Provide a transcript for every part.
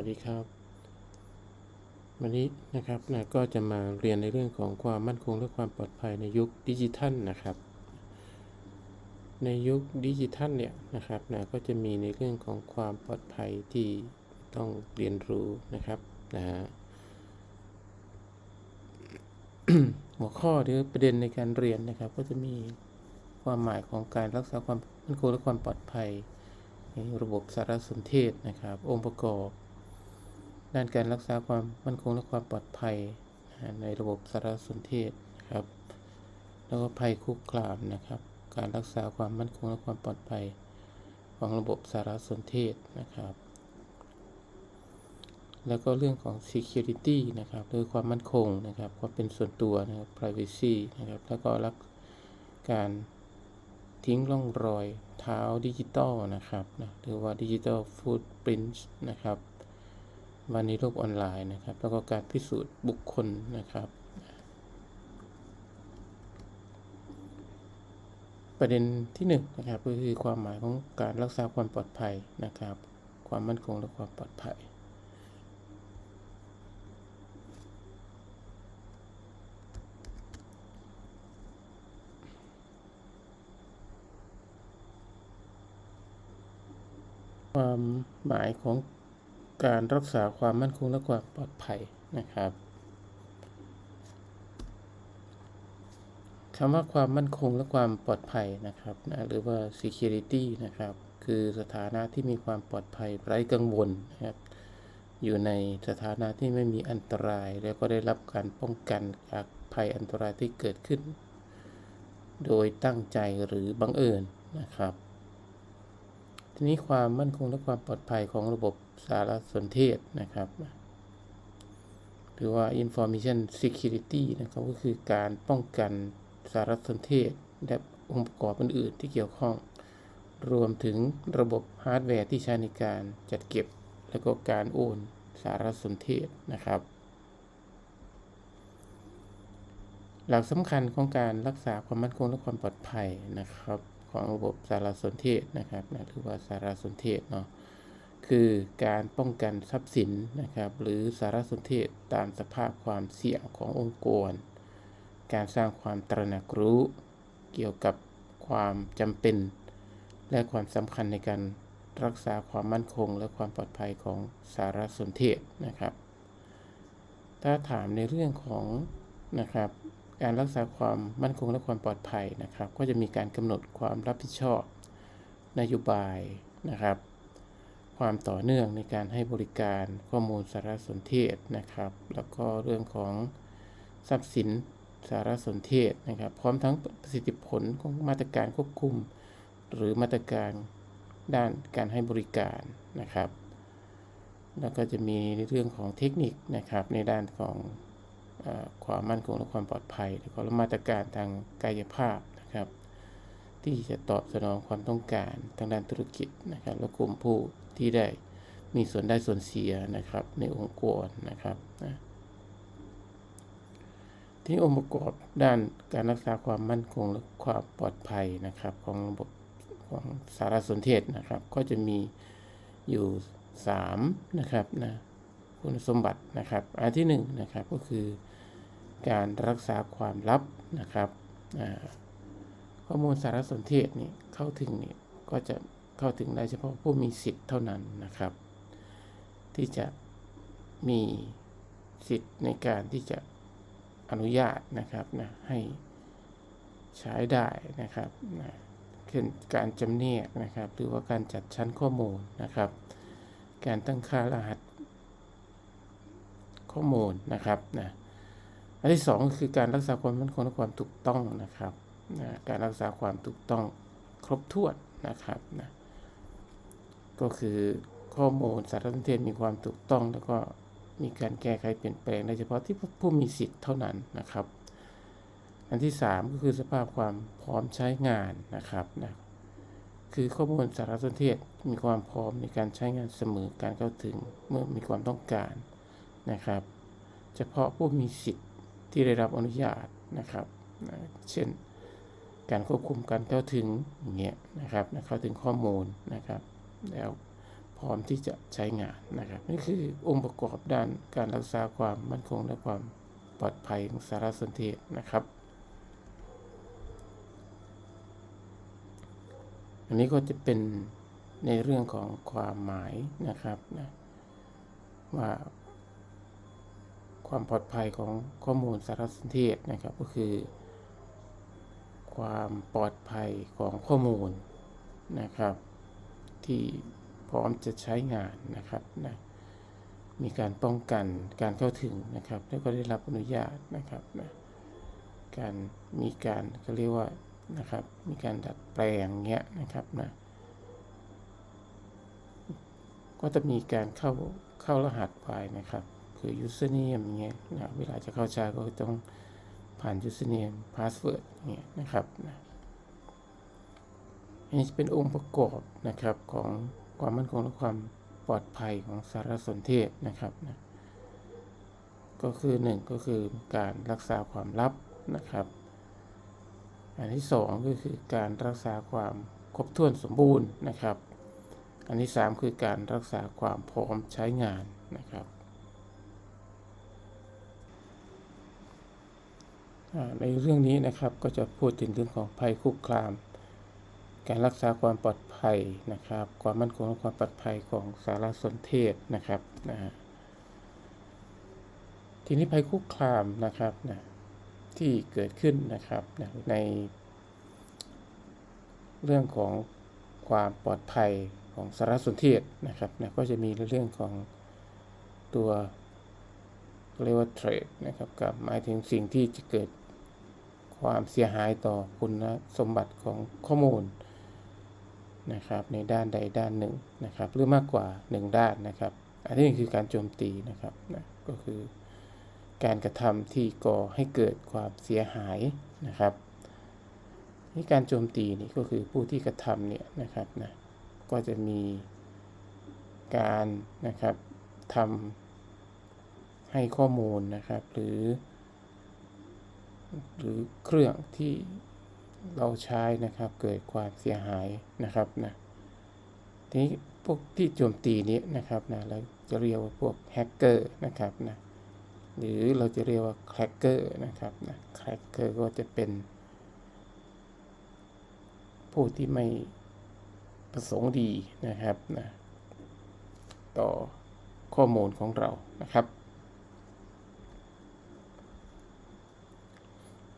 วัสดีครับ วันนี้นะครับนะก็จะมาเรียนในเรื่องของความมั่นคงและความปลอดภัยในยุคดิจิทัลนะครับ ในยุคดิจิทัลเนี่ยนะครับนะก็จะมีในเรื่องของความปลอดภัยที่ต้องเรียนรู้นะครับนะฮะหัวข้อหรือประเด็นในการเรียนนะครับ ก็จะมีความหมายของการรักษาความมั่นคงและความปลอดภัยในระบบสารสนเทศนะครับ องค์ประกอบ ด้านการรักษาความมั่นคงและความปลอดภัยในระบบสารสนเทศครับ แล้วก็ภัยคุกคามนะครับ การรักษาความมั่นคงและความปลอดภัยของระบบสารสนเทศนะครับ แล้วก็เรื่องของ security นะครับหรือความมั่นคงนะครับความเป็นส่วนตัวนะครับ privacy นะครับ แล้วก็รักการทิ้งร่องรอยเท้าดิจิตอลนะครับนะหรือว่าดิจิตอลฟูดปรินต์นะครับ วันในโลกออนไลน์นะครับ แล้วก็การพิสูจน์บุคคลนะครับ ประเด็นที่หนึ่งนะครับก็คือความหมายของการรักษาความปลอดภัยนะครับ ความมั่นคงและความปลอดภัยความหมายของ การรักษาความมั่นคงและความปลอดภัยนะครับคำว่าความมั่นคงและความปลอดภัยนะครับนะหรือว่า security นะครับ คือสถานะที่มีความปลอดภัยไร้กังวลนะครับ อยู่ในสถานะที่ไม่มีอันตราย แล้วก็ได้รับการป้องกันจากภัยอันตรายที่เกิดขึ้น โดยตั้งใจหรือบังเอิญนะครับ ทีนี้ความมั่นคงและความปลอดภัยของระบบสารสนเทศนะครับหรือว่า information security นะครับก็คือการป้องกันสารสนเทศ และองค์ประกอบอื่นๆที่เกี่ยวข้อง รวมถึงระบบฮาร์ดแวร์ที่ใช้ในการจัดเก็บ และก็การโอนสารสนเทศนะครับ หลักสำคัญของการรักษาความมั่นคงและความปลอดภัยนะครับ ของระบบสารสนเทศนะครับนะหรือว่าสารสนเทศเนาะคือการป้องกันทรัพย์สินนะครับหรือสารสนเทศตามสภาพความเสี่ยงขององค์กร การสร้างความตระหนักรู้เกี่ยวกับความจำเป็น และความสำคัญในการรักษาความมั่นคง และความปลอดภัยของสารสนเทศนะครับ ถ้าถามในเรื่องของนะครับ การรักษาความมั่นคงและความปลอดภัยนะครับ ก็จะมีการกำหนดความรับผิดชอบนโยบายนะครับ ความต่อเนื่องในการให้บริการข้อมูลสารสนเทศนะครับ แล้วก็เรื่องของทรัพย์สินสารสนเทศนะครับ พร้อมทั้งประสิทธิผลของมาตรการควบคุม หรือมาตรการด้านการให้บริการนะครับ แล้วก็จะมีในเรื่องของเทคนิคนะครับในด้านของ ความมั่นคงและความปลอดภัยแล้วก็มาตรการทางกายภาพนะครับ ที่จะตอบสนองความต้องการทางด้านธุรกิจนะครับ และกลุ่มผู้ที่ได้มีส่วนได้ส่วนเสียนะครับ ในองค์กรนะครับนะที่องค์ประกอบด้านการรักษาความมั่นคงและความปลอดภัยนะครับ ของระบบของสารสนเทศนะครับ ก็จะมีอยู่ 3 นะครับนะคุณสมบัตินะครับ อันที่1นงนะครับก็คือ การรักษาความลับนะครับข้อมูลสารสนเทศนี่เข้าถึงนี่ก็จะเข้าถึงได้เฉพาะผู้มีสิทธิ์เท่านั้นนะครับ ที่จะมีสิทธิ์ในการที่จะอนุญาตนะครับนะให้ใช้ได้นะครับนะเช่นการจำเนียกนะครับหรือว่าการจัดชั้นข้อมูลนะครับ การตั้งค่ารหัสข้อมูลนะครับนะ อันที่สองก็คือการรักษาความมั่นคงและความถูกต้องนะครับนะการรักษาความถูกต้องครบถ้วนนะครับนะก็คือข้อมูลสารสนเทศมีความถูกต้อง แล้วก็มีการแก้ไขเปลี่ยนแปลงได้เฉพาะที่ผู้มีสิทธิ์เท่านั้นนะครับ อันที่ 3 ก็คือสภาพความพร้อมใช้งานนะครับนะคือข้อมูลสารสนเทศมีความพร้อมในการใช้งานเสมอการเข้าถึงเมื่อมีความต้องการนะครับ เฉพาะผู้มีสิทธิ์ ที่ได้รับอนุญาตนะครับนะเช่นการควบคุมการเข้าถึงอย่างเงี้ยนะครับนะเข้าถึงข้อมูลนะครับ แล้วพร้อมที่จะใช้งานนะครับนี่คือองค์ประกอบด้านการรักษาความมั่นคงและความปลอดภัยของสารสนเทศนะครับ อันนี้ก็จะเป็นในเรื่องของความหมายนะครับนะว่า ความปลอดภัยของข้อมูลสารสนเทศนะครับ ก็คือ ความปลอดภัยของข้อมูลนะครับ ที่พร้อมจะใช้งานนะครับนะมีการป้องกันการเข้าถึงนะครับ แล้วก็ได้รับอนุญาตนะครับนะการมีการเขาเรียกว่านะครับ มีการดัดแปลงเงี้ยนะครับนะก็จะมีการเข้าเข้ารหัสไปนะครับ คือ username เงี้ยนะเวลาจะเข้าใช้ก็ต้องผ่าน username password เงี้ยนะครับนะอันนี้เป็นองค์ประกอบนะครับของความมั่นคงและความปลอดภัยของสารสนเทศนะครับนะก็คือ 1 ก็คือการรักษาความลับนะครับ อันที่ 2 ก็คือการรักษาความครบถ้วนสมบูรณ์นะครับ อันที่ 3 คือการรักษาความพร้อมใช้งานนะครับ ในเรื่องนี้นะครับก็จะพูดถึงเรื่องของภัยคุกคาม การรักษาความปลอดภัยนะครับ ความมั่นคงและความปลอดภัยของสารสนเทศนะครับนะทีนี้ภัยคุกคามนะครับนะที่เกิดขึ้นนะครับนะใน เรื่องของความปลอดภัยของสารสนเทศนะครับนะก็จะมีเรื่องของตัวเรียกว่าเทรดนะครับกับหมายถึงสิ่งที่จะเกิด ความเสียหายต่อคุณสมบัติของข้อมูลนะครับในด้านใดด้านหนึ่งนะครับหรือมากกว่า 1 ด้านนะครับ อันนี้คือการโจมตีนะครับนะก็คือการกระทำที่ก่อให้เกิดความเสียหายนะครับนี่การโจมตีนี่ก็คือผู้ที่กระทำเนี่ยนะครับนะก็จะมีการนะครับทำให้ข้อมูลนะครับ หรือ หรือเครื่องที่เราใช้นะครับเกิดความเสียหายนะครับนะทีนี้พวกที่โจมตีนี้นะครับนะเราจะเรียกว่าพวกแฮกเกอร์นะครับนะหรือเราจะเรียกว่าแครกเกอร์นะครับนะแครกเกอร์ก็จะเป็นผู้ที่ไม่ประสงค์ดีนะครับนะต่อข้อมูลของเรานะครับ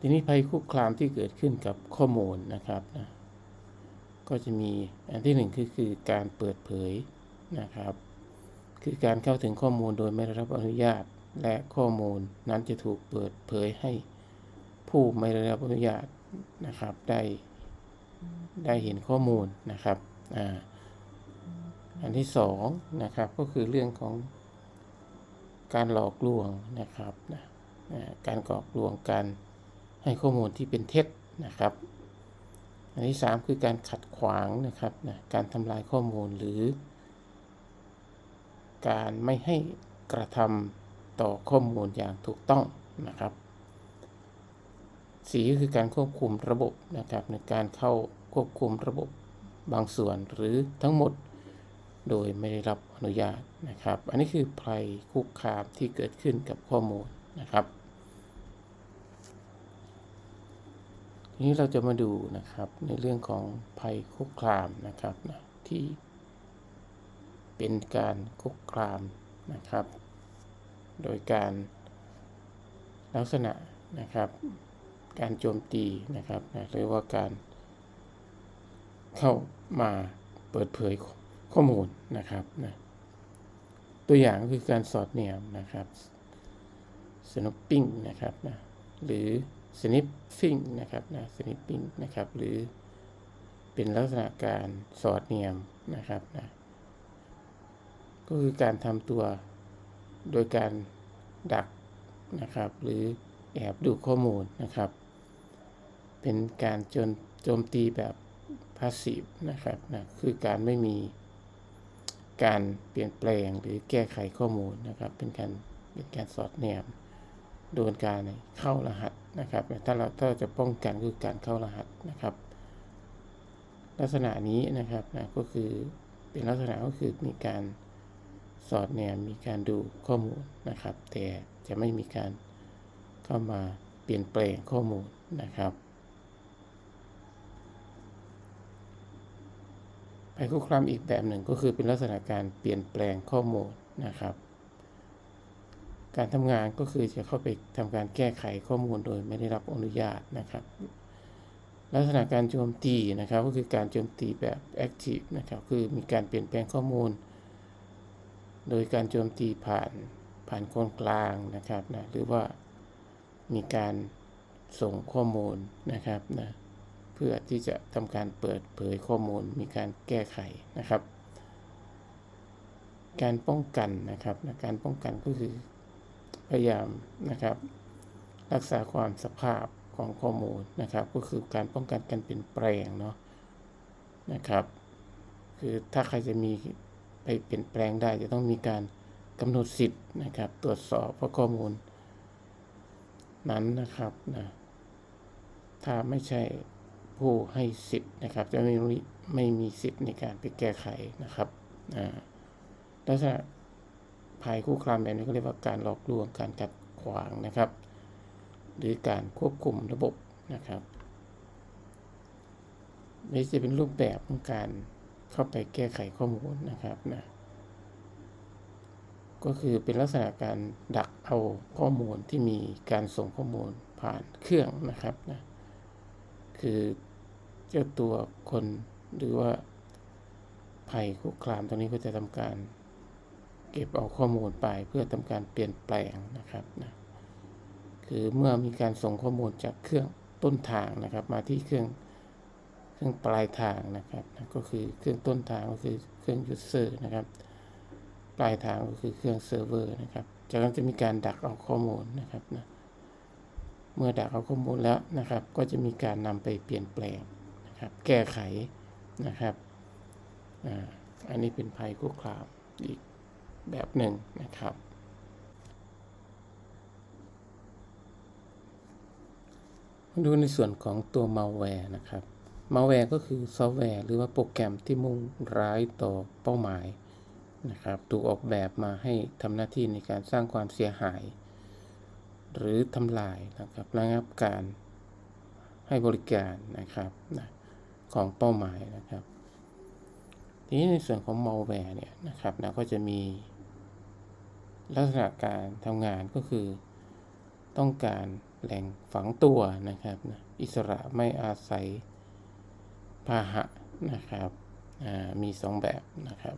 ทีนี้ภัยคุกคามที่เกิดขึ้นกับข้อมูลนะครับนะก็จะมีอันที่หนึ่งคือคือการเปิดเผยนะครับ คือการเข้าถึงข้อมูลโดยไม่ได้รับอนุญาต และข้อมูลนั้นจะถูกเปิดเผยให้ผู้ไม่ได้รับอนุญาตนะครับได้ได้เห็นข้อมูลนะครับอ่าอันที่สองนะครับก็คือเรื่องของการหลอกลวงนะครับนะการกอกลวงการ ให้ข้อมูลที่เป็นเท็จนะครับ อันที่สามคือการขัดขวางนะครับนะการทำลายข้อมูลหรือ การไม่ให้กระทำต่อข้อมูลอย่างถูกต้องนะครับสีก็คือการควบคุมระบบนะครับในการเข้าควบคุมระบบบางส่วนหรือทั้งหมด โดยไม่ได้รับอนุญาตนะครับ อันนี้คือภัยคุกคามที่เกิดขึ้นกับข้อมูลนะครับ นี้เราจะมาดูนะครับในเรื่องของภัยคุกคามนะครับนะที่เป็นการคุกคามนะครับ โดยการลักษณะนะครับ การโจมตีนะครับนะหรือว่าการเข้ามาเปิดเผยข้อมูลนะครับนะตัวอย่างคือการสอดแนมนะครับ snooping นะครับนะหรือ sniffing นะครับนะ sniffing นะครับ หรือเป็นลักษณะการสอดแนมนะครับนะก็คือการทำตัวโดยการดักนะครับ หรือแอบดูข้อมูลนะครับ เป็นการจนโจมตีแบบพาสซีฟนะครับนะคือการไม่มีการเปลี่ยนแปลงหรือแก้ไขข้อมูลนะครับ เป็นการเป็นการสอดแนมโดนการเข้ารหัส นะครับถ้าเราถ้าจะป้องกันคือการเข้ารหัสนะครับ ลักษณะนี้นะครับนะก็คือเป็นลักษณะก็คือมีการสอดแนมมีการดูข้อมูลนะครับ แต่จะไม่มีการเข้ามาเปลี่ยนแปลงข้อมูลนะครับภัยคุกคามอีกแบบหนึ่งก็คือเป็นลักษณะการเปลี่ยนแปลงข้อมูลนะครับ การทำงานก็คือจะเข้าไปทำการแก้ไขข้อมูลโดยไม่ได้รับอนุญาตนะครับลักษณะการโจมตีนะครับก็คือการโจมตีแบบ active นะครับคือมีการเปลี่ยนแปลงข้อมูล โดยการโจมตีผ่านผ่านคนกลางนะครับนะหรือว่ามีการส่งข้อมูลนะครับนะเพื่อที่จะทำการเปิดเผยข้อมูล มีการแก้ไขนะครับ การป้องกันนะครับนะการป้องกันก็คือ พยายามนะครับ รักษาความสภาพของข้อมูลนะครับ ก็คือการป้องกันการเปลี่ยนแปลงเนาะนะครับ คือถ้าใครจะมีไปเปลี่ยนแปลงได้จะต้องมีการกำหนดสิทธิ์นะครับ ตรวจสอบว่าข้อมูล นั้นนะครับนะถ้าไม่ใช่ผู้ให้สิทธิ์นะครับ จะไม่มีไม่มีสิทธิ์ในการไปแก้ไขนะครับลักษณะ ภัยคุกคามแบบนี้ก็เรียกว่าการหลอกลวงการกัดขวางนะครับ หรือการควบคุมระบบนะครับนี่จะเป็นรูปแบบของการเข้าไปแก้ไขข้อมูลนะครับนะก็คือเป็นลักษณะการดักเอาข้อมูลที่มีการส่งข้อมูลผ่านเครื่องนะครับนะคือเจ้าตัวคนหรือว่าภัยคุกคามตรงนี้ก็จะทำการ เก็บเอาข้อมูลไปเพื่อทำการเปลี่ยนแปลงนะครับนะคือเมื่อมีการส่งข้อมูลจากเครื่องต้นทางนะครับ มาที่เครื่องเครื่องปลายทางนะครับนะก็คือเครื่องต้นทางก็คือเครื่องยูเซอร์นะครับ ปลายทางก็คือเครื่องเซิร์ฟเวอร์นะครับ จากนั้นจะมีการดักเอาข้อมูลนะครับนะเมื่อดักเอาข้อมูลแล้วนะครับ ก็จะมีการนำไปเปลี่ยนแปลงนะครับ แก้ไขนะครับอ่าอันนี้เป็นภัยคุกคามอีก แบบหนึ่งนะครับดูในส่วนของตัวมาแวร์นะครับมาแวร์ก็คือซอฟต์แวร์หรือว่าโปรแกรมที่มุ่งร้ายต่อเป้าหมายนะครับ ถูกออกแบบมาให้ทำหน้าที่ในการสร้างความเสียหาย หรือทำลายนะครับระงับการให้บริการนะครับนะของเป้าหมายนะครับ ทีนี้ในส่วนของมาแวร์เนี่ยนะครับนะก็จะมี ลักษณะการทำงานก็คือ ต้องการแหล่งฝังตัวนะครับนะอิสระไม่อาศัยพาหะนะครับมี 2 แบบนะครับ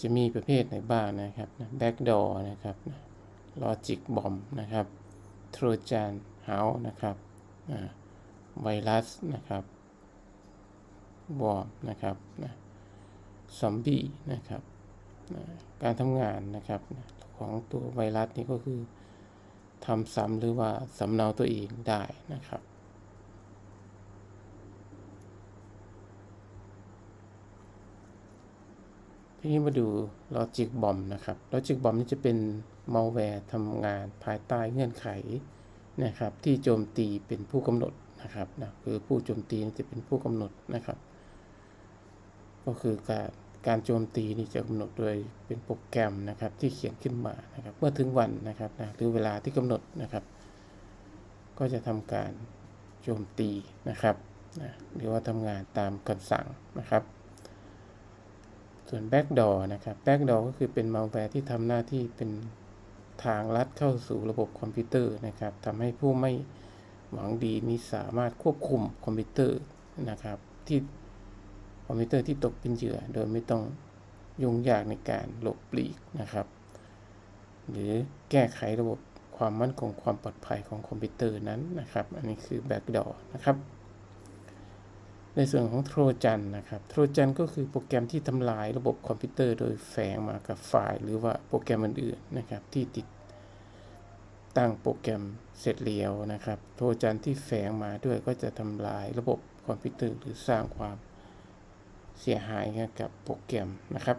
จะมีประเภทไหนบ้างนะครับแบ็กดอร์นะครับลอจิกบอมนะครับโทรจานเฮาส์นะครับไวรัสนะครับวอร์มนะครับซอมบี้นะครับ การทำงานนะครับของตัวไวรัสนี่ก็คือทำซ้ำหรือว่าสำเนาตัวเองได้นะครับทีนี้มาดู Logic Bomb นะครับ Logic Bomb นี่จะเป็นมัลแวร์ทำงานภายใต้เงื่อนไขนะครับ ที่โจมตีเป็นผู้กำหนดนะครับนะคือผู้โจมตีจะเป็นผู้กำหนดนะครับ ก็คือการ การโจมตีนี่จะกำหนดโดยเป็นโปรแกรมนะครับที่เขียนขึ้นมานะครับเมื่อถึงวันนะครับนะหรือเวลาที่กำหนดนะครับ ก็จะทำการโจมตีนะครับนะหรือว่าทำงานตามคำสั่งนะครับ ส่วน backdoor นะครับ backdoor ก็คือเป็นมาแวร์ที่ทำหน้าที่เป็นทางลัดเข้าสู่ระบบคอมพิวเตอร์นะครับทำให้ผู้ไม่หวังดีนี้สามารถควบคุมคอมพิวเตอร์นะครับที่ อมพิวเตอร์ที่ตกเป็นเหยื่อ โดยไม่ต้องยุ่งยากในการหลบหลีกนะครับ หรือแก้ไขระบบความมั่นคงความปลอดภัยของคอมพิวเตอร์นั้นนะครับ อันนี้คือ backdoor นะครับ ในส่วนของโทรจันนะครับโทรจันก็คือโปรแกรมที่ทำลายระบบคอมพิวเตอร์โดยแฝงมากับไฟล์ หรือว่าโปรแกรมอื่นๆนะครับที่ติดตั้งโปรแกรมเสร็จเรียวนะครับ โทรจันที่แฝงมาด้วยก็จะทำลายระบบคอมพิวเตอร์หรือสร้างความ เสียหายกับโปรแกรมนะครับ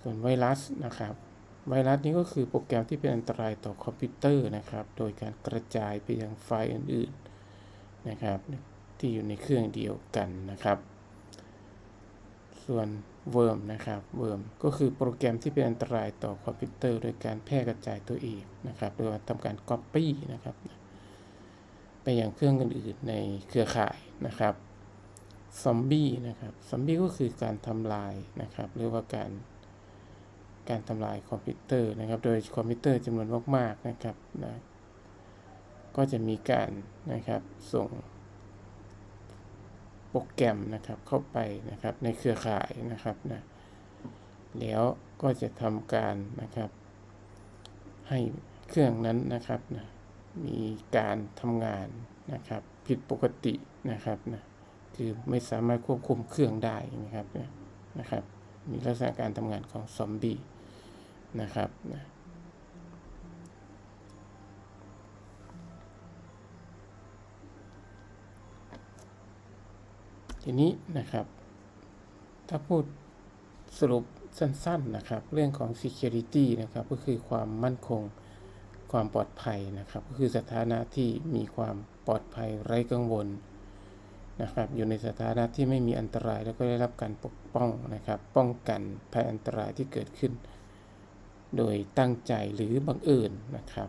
ส่วนไวรัสนะครับ ไวรัสนี้ก็คือโปรแกรมที่เป็นอันตรายต่อคอมพิวเตอร์นะครับ โดยการกระจายไปยังไฟล์อื่นๆนะครับ ที่อยู่ในเครื่องเดียวกันนะครับ ส่วน worm นะครับ worm ก็คือโปรแกรมที่เป็นอันตรายต่อคอมพิวเตอร์ โดยการแพร่กระจายตัวเองนะครับ โดยการทำการ copy นะครับ ไปยังเครื่องอื่นๆในเครือข่ายนะครับ ซอมบี้นะครับซอมบี้ก็คือการทำลายนะครับหรือว่าการการทำลายคอมพิวเตอร์นะครับ โดยคอมพิวเตอร์จำนวนมากๆนะครับนะก็จะมีการนะครับส่งโปรแกรมนะครับเข้าไปนะครับในเครือข่ายนะครับนะแล้วก็จะทำการนะครับ ให้เครื่องนั้นนะครับนะมีการทำงานนะครับผิดปกตินะครับนะ คือไม่สามารถควบคุมเครื่องได้นะครับนะครับมีลักษณะการทำงานของซอมบี้นะครับนะทีนี้นะครับ ถ้าพูดสรุปสั้นๆนะครับ เรื่องของ security นะครับก็คือความมั่นคงความปลอดภัยนะครับ ก็คือสถานะที่มีความปลอดภัยไร้กังวล นะครับ อยู่ในสถานะที่ไม่มีอันตรายแล้วก็ได้รับการปกป้องนะครับ ป้องกันภัยอันตรายที่เกิดขึ้น โดยตั้งใจหรือบังเอิญนะครับ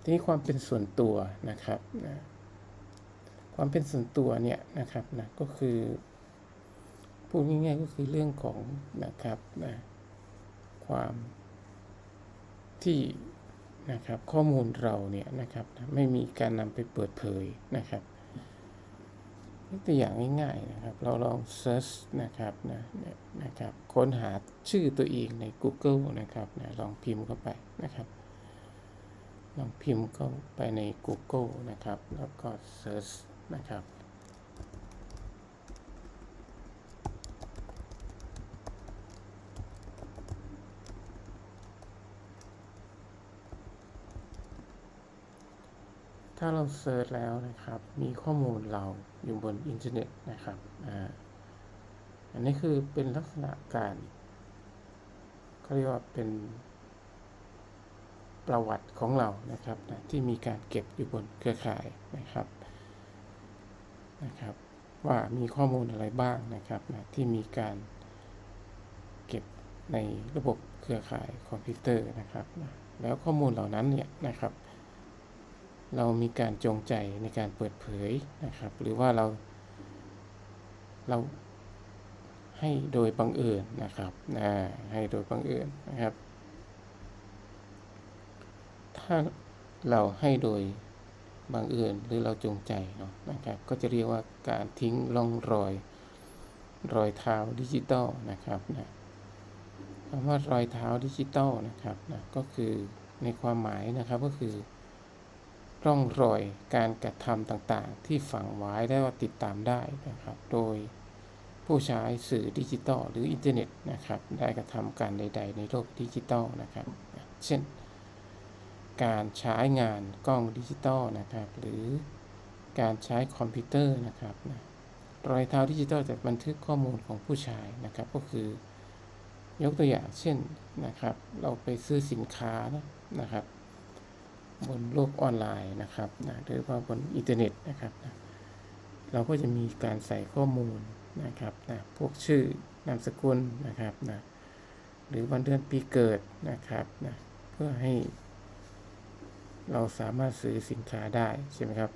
ทีนี้ความเป็นส่วนตัวนะครับนะความเป็นส่วนตัวเนี่ยนะครับนะก็คือพูดง่ายๆก็คือเรื่องของนะครับนะความที่นะครับข้อมูลเราเนี่ยนะครับนะไม่มีการนำไปเปิดเผยนะครับ ตัวอย่างง่ายๆนะครับ เราลองเซิร์ชนะครับนะนะครับ ค้นหาชื่อตัวเองใน Google นะครับนะลองพิมพ์เข้าไปนะครับ ลองพิมพ์เข้าไปใน Google นะครับ แล้วก็เซิร์ชนะครับ ถ้าเราเซิร์ชแล้วนะครับ มีข้อมูลเราอยู่บนอินเทอร์เน็ตนะครับอ่าอันนี้คือเป็นลักษณะการเขาเรียกว่าเป็นประวัติของเรานะครับนะที่มีการเก็บอยู่บนเครือข่ายนะครับนะครับ ว่ามีข้อมูลอะไรบ้างนะครับนะที่มีการเก็บในระบบเครือข่ายคอมพิวเตอร์นะครับนะแล้วข้อมูลเหล่านั้นเนี่ยนะครับ เรามีการจงใจในการเปิดเผยนะครับ หรือว่าเรา เราให้โดยบังเอิญนะครับนะให้โดยบังเอิญนะครับ ถ้าเราให้โดยบังเอิญหรือเราจงใจเนาะนะครับ ก็จะเรียกว่าการทิ้งร่องรอย รอยเท้าดิจิตอลนะครับนะคำว่ารอยเท้าดิจิตอลนะครับนะก็คือในความหมายนะครับก็คือ ร่องรอยการกระทำต่างๆ ที่ฝังไว้ได้ว่าติดตามได้นะครับ โดยผู้ใช้สื่อดิจิตอลหรืออินเทอร์เน็ตนะครับ ได้กระทำการใด ๆ ในโลกดิจิตอลนะครับ เช่น การใช้งานกล้องดิจิตอลนะครับ หรือการใช้คอมพิวเตอร์นะครับนะรอยเท้าดิจิตอลจะบันทึกข้อมูลของผู้ใช้นะครับ ก็คือยกตัวอย่างเช่นนะครับ เราไปซื้อสินค้านะครับ บนโลกออนไลน์นะครับนะหรือว่าบนอินเทอร์เน็ตนะครับนะเราก็จะมีการใส่ข้อมูลนะครับนะพวกชื่อนามสกุลนะครับนะหรือวันเดือนปีเกิดนะครับนะเพื่อให้ เราสามารถซื้อสินค้าได้ใช่ไหมครับ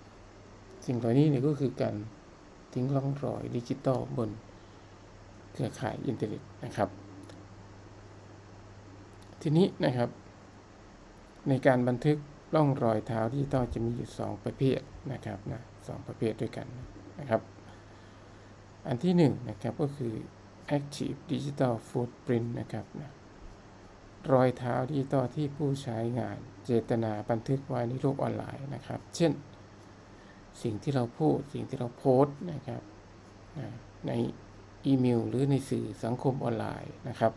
สิ่งเหล่านี้เนี่ยก็คือการทิ้งร่องรอยดิจิตอลบนเครือข่ายอินเทอร์เน็ตนะครับ ทีนี้นะครับ ในการบันทึก ร่องรอยเท้าดิจิตอลจะมีอยู่2ประเภทนะครับนะสประเภทด้วยกันนะครับ อันที่1นนะครับก็คือ active digital footprint นะครับนะรอยเท้าดิจิตอลที่ผู้ใช้งานเจตนาบันทึกไว้ในโลกออนไลน์นะครับ เช่น สิ่งที่เราพูดสิ่งที่เราโพสต์นะครับนะในอีเมลหรือในสื่อสังคมออนไลน์นะครับ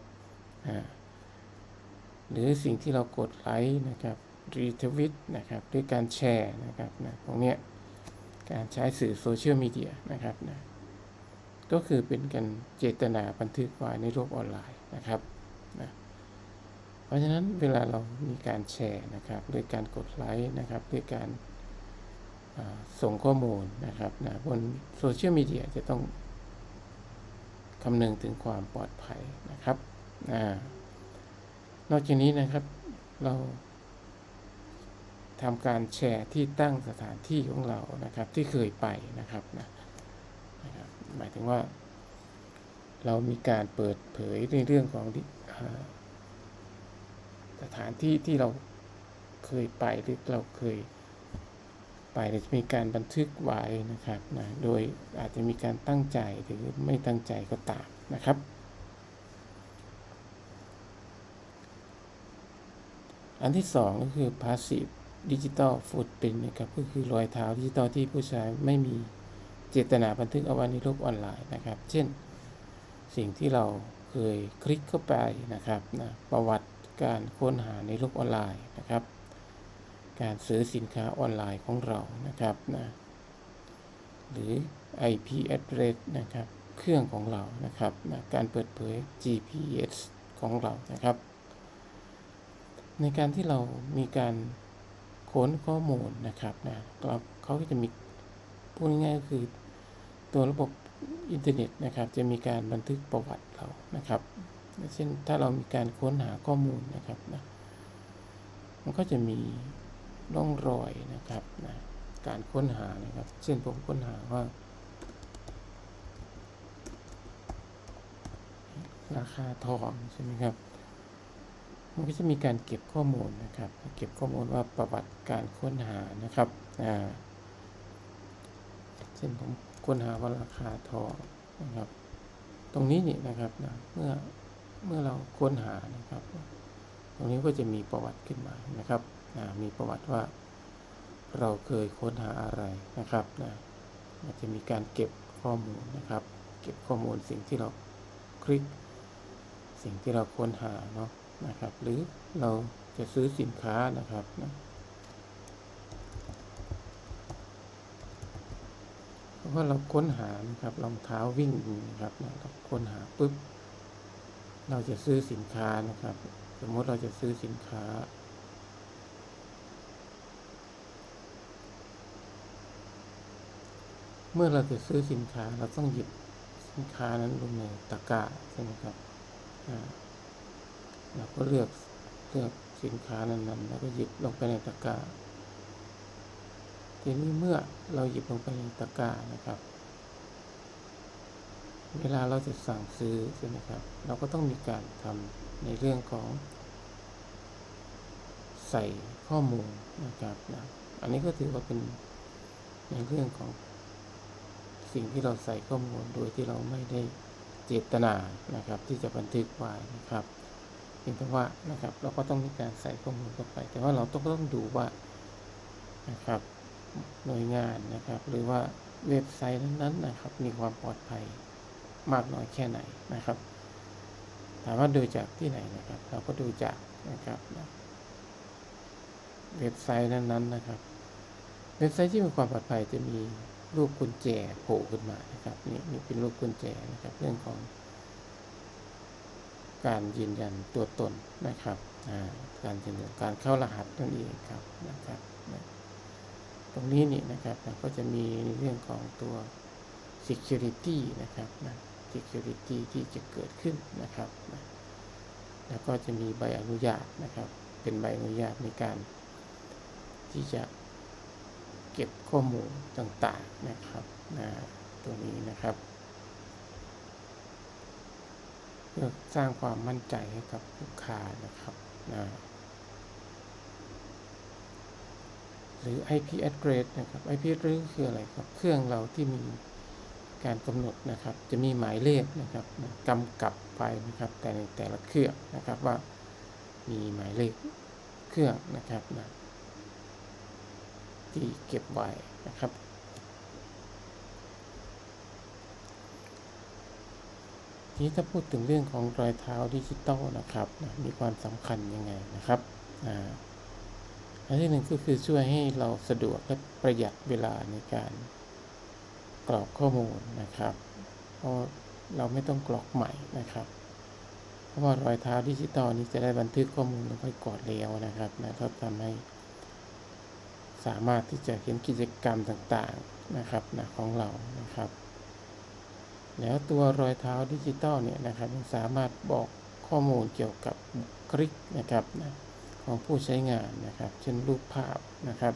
หรือสิ่งที่เรากดไลค์นะครับ รีทวิตนะครับด้วยการแชร์นะครับนะตรงนี้การใช้สื่อโซเชียลมีเดียนะครับนะก็คือเป็นการเจตนาบันทึกไว้ในโลกออนไลน์นะครับนะเพราะฉะนั้นเวลาเรามีการแชร์นะครับด้วยการกดไลค์นะครับด้วยการส่งข้อมูลนะครับนะบนโซเชียลมีเดียจะต้องคำนึงถึงความปลอดภัยนะครับ นอกจากนี้นะครับเรา ทำการแชร์ที่ตั้งสถานที่ของเรานะครับ ที่เคยไปนะครับนะนะครับ หมายถึงว่า เรามีการเปิดเผยในเรื่องของอสถานที่ที่เราเคยไปหรือเราเคยไปจะมีการบันทึกไว้นะครับนะโดยอาจจะมีการตั้งใจหรือไม่ตั้งใจก็ตามนะครับ อันที่สองก็คือ passive digital footprint นะครับก็คือรอยเท้าดิจิตอลที่ผู้ใช้ไม่มีเจตนาบันทึกเอาไว้ในโลกออนไลน์นะครับ เช่น สิ่งที่เราเคยคลิกเข้าไปนะครับนะประวัติการค้นหาในโลกออนไลน์นะครับ การซื้อสินค้าออนไลน์ของเรานะครับนะหรือ IP address นะครับ เครื่องของเรานะครับนะการเปิดเผย GPS ของเรานะครับ ในการที่เรามีการ ค้นข้อมูลนะครับนะเราเขาก็จะมีพูดง่ายๆก็คือตัวระบบอินเทอร์เน็ตนะครับ จะมีการบันทึกประวัติเรานะครับ เช่นถ้าเรามีการค้นหาข้อมูลนะครับนะมันก็จะมีร่องรอยนะครับนะการค้นหานะครับ เช่นผมค้นหาว่า ราคาทองใช่ไหมครับ มันก็จะมีการเก็บข้อมูลนะครับ เก็บข้อมูลว่าประวัติการค้นหานะครับอ่าเช่นผมค้นหาว่าราคาทองนะครับ ตรงนี้นี่นะครับนะเมื่อเมื่อเราค้นหานะครับ ตรงนี้ก็จะมีประวัติขึ้นมานะครับนะมีประวัติว่าเราเคยค้นหาอะไรนะครับนะมันจะมีการเก็บข้อมูลนะครับ เก็บข้อมูลสิ่งที่เราคลิก สิ่งที่เราค้นหาเนาะ นะครับ หรือเราจะซื้อสินค้านะครับนะเพราะว่าเราค้นหานครับรองเท้าวิ่งนะครับนะเราค้นหาปุ๊บเราจะซื้อสินค้านะครับ สมมติเราจะซื้อสินค้าเมื่อเราจะซื้อสินค้าเราต้องหยิบสินค้านั้นลงในตะกร้าใช่ไหมครับอ่า เราก็เลือกเลือกสินค้านั้นๆ แล้วก็หยิบลงไปในตะกร้า ทีนี้เมื่อเราหยิบลงไปในตะกร้านะครับ เวลาเราจะสั่งซื้อใช่ไหมครับ เราก็ต้องมีการทำในเรื่องของ ใส่ข้อมูลนะครับนะอันนี้ก็ถือว่าเป็นในเรื่องของสิ่งที่เราใส่ข้อมูลโดยที่เราไม่ได้เจตนานะครับ ที่จะบันทึกไว้นะครับ เพียงแต่ว่านะครับเราก็ต้องมีการใส่ข้อมูลเข้าไป แต่ว่าเราต้องต้องดูว่านะครับหน่วยงานนะครับ หรือว่าเว็บไซต์นั้นๆนะครับ มีความปลอดภัยมากน้อยแค่ไหนนะครับ ถามว่าดูจากที่ไหนนะครับ เราก็ดูจากนะครับเว็บไซต์นั้นๆนะครับ เว็บไซต์ที่มีความปลอดภัยจะมีรูปกุญแจโผล่ขึ้นมานะครับนี่นี่เป็นรูปกุญแจนะครับเรื่องของ การยืนยันตัวตนนะครับการยืนยันการเข้ารหัสนั่นเองครับนะครับตรงนี้นี่นะครับก็จะมีในเรื่องของตัว security นะครับนะ security ที่จะเกิดขึ้นนะครับนะแล้วก็จะมีใบอนุญาตนะครับ เป็นใบอนุญาตในการ ที่จะเก็บข้อมูลต่างๆนะครับนะตัวนี้นะครับ เพื่อสร้างความมั่นใจให้กับลูกค้านะครับนะหรือ IP address นะครับ IP address คืออะไรครับ เครื่องเราที่มีการกำหนดนะครับ จะมีหมายเลขนะครับกำกับไปนะครับ แต่ในแต่ละเครื่องนะครับว่ามีหมายเลขเครื่องนะครับนะที่เก็บไว้นะครับ นี้ถ้าพูดถึงเรื่องของรอยเท้าดิจิตอลนะครับนะมีความสำคัญยังไงนะครับอันที่หนึ่งก็คือช่วยให้เราสะดวกและประหยัดเวลาในการกรอกข้อมูลนะครับเพราะเราไม่ต้องกรอกใหม่นะครับ เพราะว่ารอยเท้าดิจิตอลนี้จะได้บันทึกข้อมูลลงไปก่อนแล้วนะครับนะก็ทำให้สามารถที่จะเห็นกิจกรรมต่างๆนะครับนะของเรานะครับ แล้วตัวรอยเท้าดิจิตอลเนี่ยนะครับสามารถบอกข้อมูลเกี่ยวกับคลิกนะครับนะของผู้ใช้งานนะครับ เช่นรูปภาพนะครับ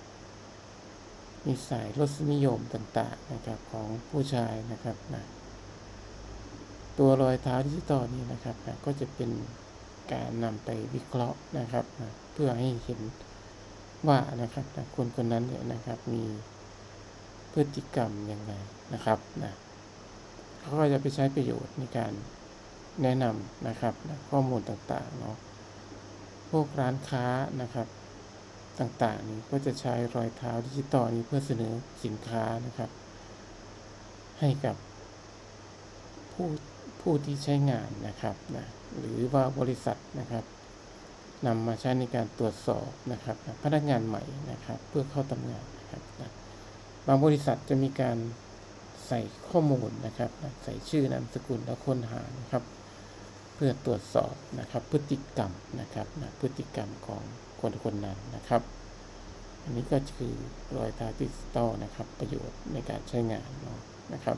นิสัยรสนิยมต่างๆนะครับของผู้ชายนะครับนะตัวรอยเท้าดิจิตอลนี้นะครับนะก็จะเป็นการนำไปวิเคราะห์นะครับนะเพื่อให้เห็นว่านะครับนะคนคนนั้นเนี่ยนะครับมีพฤติกรรมยังไงนะครับนะ เขาก็จะไปใช้ประโยชน์ในการแนะนำนะครับนะข้อมูลต่างๆเนาะพวกร้านค้านะครับต่างๆนี้ก็จะใช้รอยเท้าดิจิตอลนี้เพื่อเสนอสินค้านะครับ ให้กับผู้ผู้ที่ใช้งานนะครับนะหรือว่าบริษัทนะครับนำมาใช้ในการตรวจสอบนะครับนะพนักงานใหม่นะครับ เพื่อเข้าทำงานนะครับนะบางบริษัทจะมีการ ใส่ข้อมูลนะครับ ใส่ชื่อนามสกุลแล้วค้นหานะครับ เพื่อตรวจสอบนะครับ พฤติกรรมนะครับนะพฤติกรรมของคนคนนั้นนะครับ อันนี้ก็คือรอยตาดิจิตอลนะครับ ประโยชน์ในการใช้งานเนาะนะครับ